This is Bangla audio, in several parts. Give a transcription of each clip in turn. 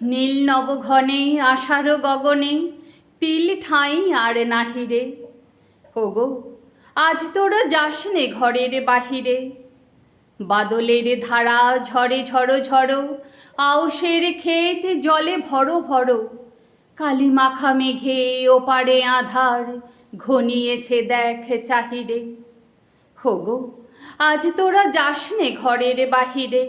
নীল নবঘনে, আষাঢ় গগনে, তিল ঠাঁই আর নাহিরে। ওগো, আজ তোরা যাস নে ঘরের বাহিরে। বাদলের ধারা ঝরে ঝড়ো ঝড়ো আউশের ক্ষেত জলে ভরো ভরো। কালি মাখা মেঘে ওপারে আধার ঘনিয়েছে দেখ চাহিরে। হোগো আজ তোরা যাস নে ঘরের বাহিরে।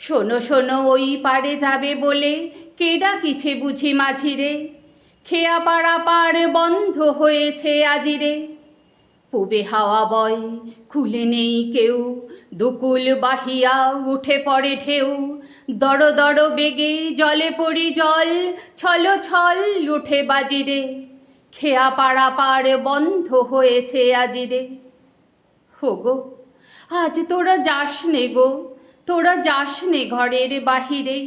শোনো শোনো, ওই পারে যাবে বলে। কে ডাকিছে বুঝি মাঝিরে? খেয়া পাড়া পার বন্ধ হয়েছে আজিরে? পুবে হাওয়া বয়, খুলে নেই কেউ। দুকুল বাহিয়া উঠে পড়ে ঢেউ। দড় দড় বেগে জলে পড়ি জল, ছল ছল উঠে বাজিরে। খেয়া পাড়া পার বন্ধ হয়েছে আজিরে? হোগো আজ তোরা যাস নে গো। তোরা যাস নে ঘরের বাহিরে।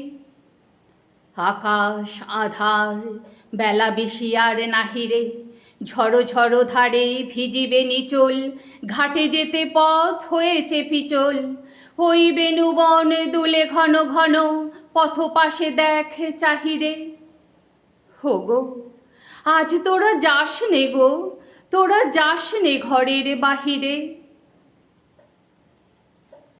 আকাশ আধার, বেলা বেশি আর নাহিরে ঝড়ো ঝড়ো ধারে ভিজিবে নিচল, ঘাটে যেতে পথ হয়েছে পিচল। ওই বেনুবন দুলে ঘন ঘন, পথ পাশে দেখ চাহিরে হোগো, আজ তোরা যাস নে গো, তোরা যাস নে ঘরের বাহিরে।